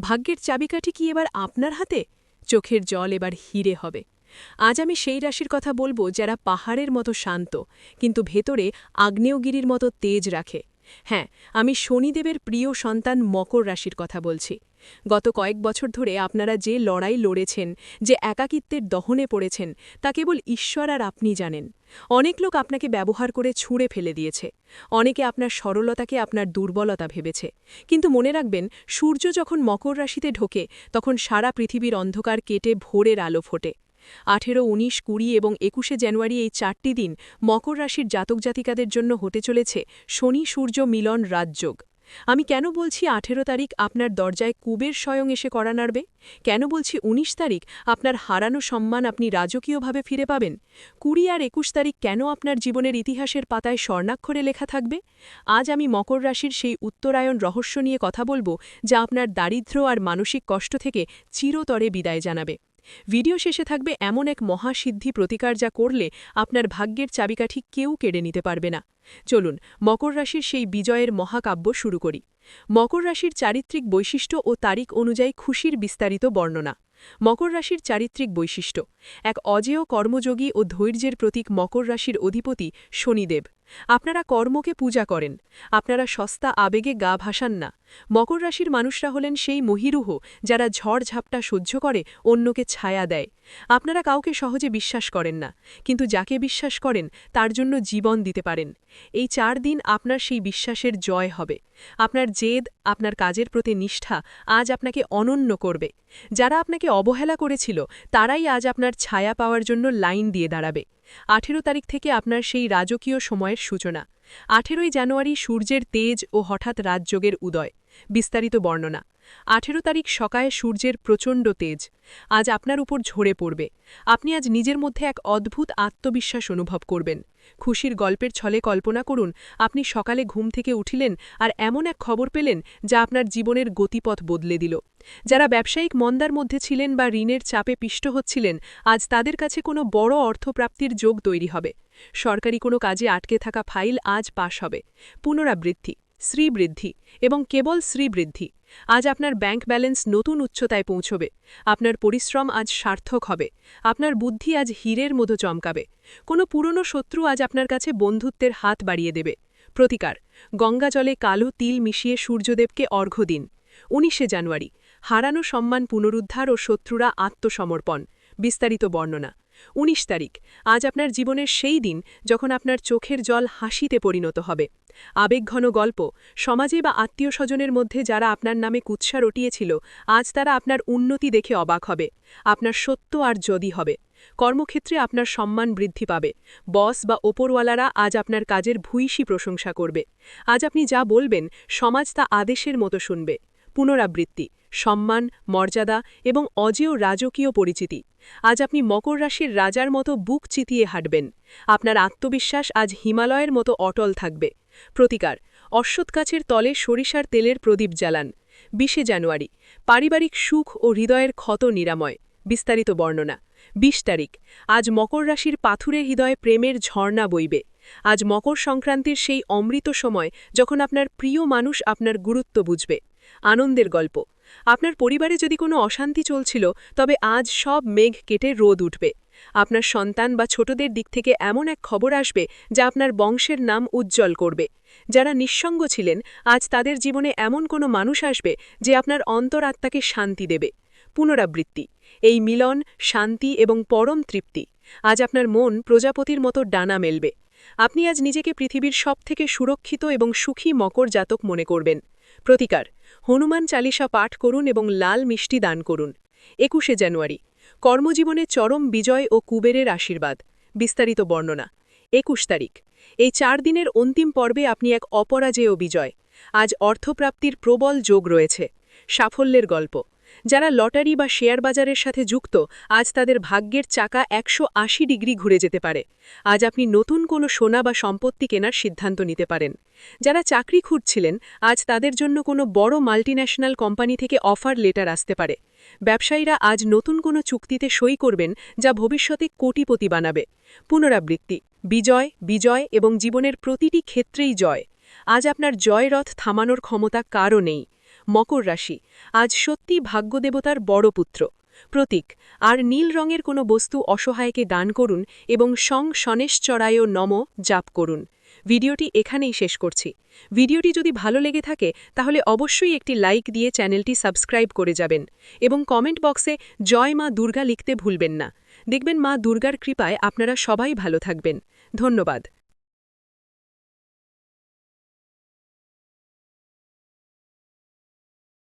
ভাগ্যের চাবিকাঠি কি এবার আপনার হাতে? চোখের জল এবার হিরে হবে। আজ আমি সেই রাশির কথা বলব যারা পাহাড়ের মতো শান্ত, কিন্তু ভেতরে আগ্নেয়গিরির মতো তেজ রাখে। হ্যাঁ আমি শনিদেবের প্রিয় সন্তান মকর রাশির কথা বলছি। গত কয়েক বছর ধরে আপনারা যে লড়াই লড়েছেন, যে একাকিত্বের দহনে পড়েছেন, তা কেবল ঈশ্বর আর আপনি জানেন। অনেক লোক আপনাকে ব্যবহার করে ছুঁড়ে ফেলে দিয়েছে। অনেকে আপনার সরলতাকে আপনার দুর্বলতা ভেবেছে। কিন্তু মনে রাখবেন, সূর্য যখন মকর রাশিতে ঢোকে, তখন সারা পৃথিবীর অন্ধকার কেটে ভোরের আলো ফোটে। আঠেরো, উনিশ, কুড়ি এবং একুশে জানুয়ারি এই চারটি দিন মকর রাশির জাতক জাতিকাদের জন্য হতে চলেছে শনি, সূর্য, মিলন, রাজযোগ। আমি কেন বলছি আঠেরো তারিখ আপনার দরজায় কুবের স্বয়ং এসে করা নাড়বে? কেন বলছি ১৯ তারিখ আপনার হারানো সম্মান আপনি রাজকীয়ভাবে ফিরে পাবেন? কুড়ি আর একুশ তারিখ কেন আপনার জীবনের ইতিহাসের পাতায় স্বর্ণাক্ষরে লেখা থাকবে? আজ আমি মকর রাশির সেই উত্তরায়ণ রহস্য নিয়ে কথা বলব, যা আপনার দারিদ্র্য আর মানসিক কষ্ট থেকে চিরতরে বিদায় জানাবে। ভিডিও শেষে থাকবে এমন এক মহাসিদ্ধি প্রতিকার যা করলে আপনার ভাগ্যের চাবিকাঠি কেউ কেড়ে নিতে পারবে না। চলুন, মকর রাশির সেই বিজয়ের মহাকাব্য শুরু করি। মকর রাশির চারিত্রিক বৈশিষ্ট্য ও তারিখ অনুযায়ী খুশির বিস্তারিত বর্ণনা। মকর রাশির চারিত্রিক বৈশিষ্ট্য। এক অজেয় কর্মযোগী ও ধৈর্যের প্রতীক মকর রাশির অধিপতি শনিদেব। আপনারা কর্মকে পূজা করেন। আপনারা সস্তা আবেগে গা ভাসান না। মকর রাশির মানুষরা হলেন সেই মহিরুহ যারা ঝড় ঝাপটা সহ্য করে, অন্যকে ছায়া দেয়। আপনারা কাউকে সহজে বিশ্বাস করেন না, কিন্তু যাকে বিশ্বাস করেন, তার জন্য জীবন দিতে পারেন। এই চার দিন আপনার সেই বিশ্বাসের জয় হবে। আপনার জেদ, আপনার কাজের প্রতি নিষ্ঠা আজ আপনাকে অনন্য করবে। যারা আপনাকে অবহেলা করেছিল, তারাই আজ আপনার ছায়া পাওয়ার জন্য লাইন দিয়ে দাঁড়াবে। আঠেরো তারিখ থেকে আপনার সেই রাজকীয় সময়ের সূচনা। আঠেরোই জানুয়ারি সূর্যের তেজ ও হঠাৎ রাজযোগের উদয়। বিস্তারিত বর্ণনা। আঠেরো তারিখ সকালে সূর্যের প্রচণ্ড তেজ। আজ আপনার উপর ঝরে পড়বে। আপনি আজ নিজের মধ্যে এক অদ্ভুত আত্মবিশ্বাস অনুভব করবেন। খুশির গল্পের ছলে কল্পনা করুন, আপনি সকালে ঘুম থেকে উঠিলেন আর এমন এক খবর পেলেন যা আপনার জীবনের গতিপথ বদলে দিল। যারা ব্যবসায়িক মন্দার মধ্যে ছিলেন বা ঋণের চাপে পিষ্ট হচ্ছিলেন, আজ তাদের কাছে কোনো বড় অর্থপ্রাপ্তির যোগ তৈরি হবে। সরকারি কোনো কাজে আটকে থাকা ফাইল আজ পাশ হবে। পুনরাবৃত্তি। শ্রীবৃদ্ধি এবং কেবল শ্রীবৃদ্ধি। আজ আপনার ব্যাংক ব্যালেন্স নতুন উচ্চতায় পৌঁছবে। আপনার পরিশ্রম আজ সার্থক হবে। আপনার বুদ্ধি আজ হীরের মতো চমকাবে। কোনো পুরনো শত্রু আজ আপনার কাছে বন্ধুত্বের হাত বাড়িয়ে দেবে। প্রতিকার, গঙ্গা জলে কালো তিল মিশিয়ে সূর্যদেবকে অর্ঘ্য দিন। উনিশে জানুয়ারি, হারানো সম্মান পুনরুদ্ধার ও শত্রুরা আত্মসমর্পণ। বিস্তারিত বর্ণনা। ১৯ তারিখ, আজ আপনার জীবনের সেই দিন যখন আপনার চোখের জল হাসিতে পরিণত হবে। আবেগঘন গল্প, সমাজে বা আত্মীয় স্বজনের মধ্যে যারা আপনার নামে কুৎসা রটিয়েছিল, আজ তারা আপনার উন্নতি দেখে অবাক হবে, আপনার সত্য আর যদি হবে। কর্মক্ষেত্রে আপনার সম্মান বৃদ্ধি পাবে, বস বা ওপরওয়ালারা আজ আপনার কাজের ভূয়সী প্রশংসা করবে। আজ আপনি যা বলবেন, সমাজ তা আদেশের মতো শুনবে। পুনরাবৃত্তি সম্মান, মর্যাদা এবং অজেয় রাজকীয় পরিচিতি। আজ আপনি মকর রাশির রাজার মতো বুক চিতিয়ে হাঁটবেন। আপনার আত্মবিশ্বাস আজ হিমালয়ের মতো অটল থাকবে। প্রতিকার অশ্বৎ গাছের তলে সরিষার তেলের প্রদীপ জ্বালান। বিশে জানুয়ারি, পারিবারিক সুখ ও হৃদয়ের ক্ষত নিরাময়। বিস্তারিত বর্ণনা ২০ তারিখ, আজ মকর রাশির পাথুরের হৃদয়ে প্রেমের ঝর্ণা বইবে। আজ মকর সংক্রান্তির সেই অমৃত সময় যখন আপনার প্রিয় মানুষ আপনার গুরুত্ব বুঝবে। আনন্দের গল্প আপনার পরিবারে যদি কোনো অশান্তি চলছিল, তবে আজ সব মেঘ কেটে রোদ উঠবে। আপনার সন্তান বা ছোটদের দিক থেকে এমন এক খবর আসবে, যা আপনার বংশের নাম উজ্জ্বল করবে। যারা নিঃসঙ্গ ছিলেন, আজ তাদের জীবনে এমন কোনো মানুষ আসবে, যে আপনার অন্তরাত্মাকে শান্তি দেবে। পুনরাবৃত্তি। এই মিলন, শান্তি এবং পরম তৃপ্তি। আজ আপনার মন প্রজাপতির মতো ডানা মেলবে। আপনি আজ নিজেকে পৃথিবীর সবথেকে সুরক্ষিত এবং সুখী মকর জাতক মনে করবেন। প্রতিকার। হনুমান চালিসা পাঠ করুন এবং লাল মিষ্টি দান করুন। একুশে জানুয়ারি, কর্মজীবনে চরম বিজয় ও কুবেরের আশীর্বাদ। বিস্তারিত বর্ণনা, একুশ তারিখ, এই চার দিনের অন্তিম পর্বে আপনি এক অপরাজেয় বিজয়। আজ অর্থপ্রাপ্তির প্রবল যোগ রয়েছে। সাফল্যের গল্প যারা লটারি বা শেয়ার বাজারের সাথে যুক্ত, আজ তাদের ভাগ্যের চাকা একশো আশি ডিগ্রি ঘুরে যেতে পারে। আজ আপনি নতুন কোনো সোনা বা সম্পত্তি কেনার সিদ্ধান্ত নিতে পারেন। যারা চাকরি খুঁজছিলেন, আজ তাদের জন্য কোনো বড় মাল্টিন্যাশনাল কোম্পানি থেকে অফার লেটার আসতে পারে। ব্যবসায়ীরা আজ নতুন কোনো চুক্তিতে সই করবেন, যা ভবিষ্যতে কোটিপতি বানাবে। পুনরাবৃত্তি। বিজয় বিজয় এবং জীবনের প্রতিটি ক্ষেত্রেই জয়। আজ আপনার জয় রথ থামানোর ক্ষমতা কারও নেই। মকর রাশি। আজ সত্যি ভাগ্যদেবতার বড় পুত্র। প্রতীক, আর নীল রঙের কোনো বস্তু অসহায়কে দান করুন এবং সং শনেশ্চরায় নম জাপ করুন। ভিডিওটি এখানেই শেষ করছি। ভিডিওটি যদি ভালো লেগে থাকে, তাহলে অবশ্যই একটি লাইক দিয়ে চ্যানেলটি সাবস্ক্রাইব করে যাবেন এবং কমেন্ট বক্সে জয় মা দুর্গা লিখতে ভুলবেন না। দেখবেন মা দুর্গার কৃপায় আপনারা সবাই ভালো থাকবেন। ধন্যবাদ।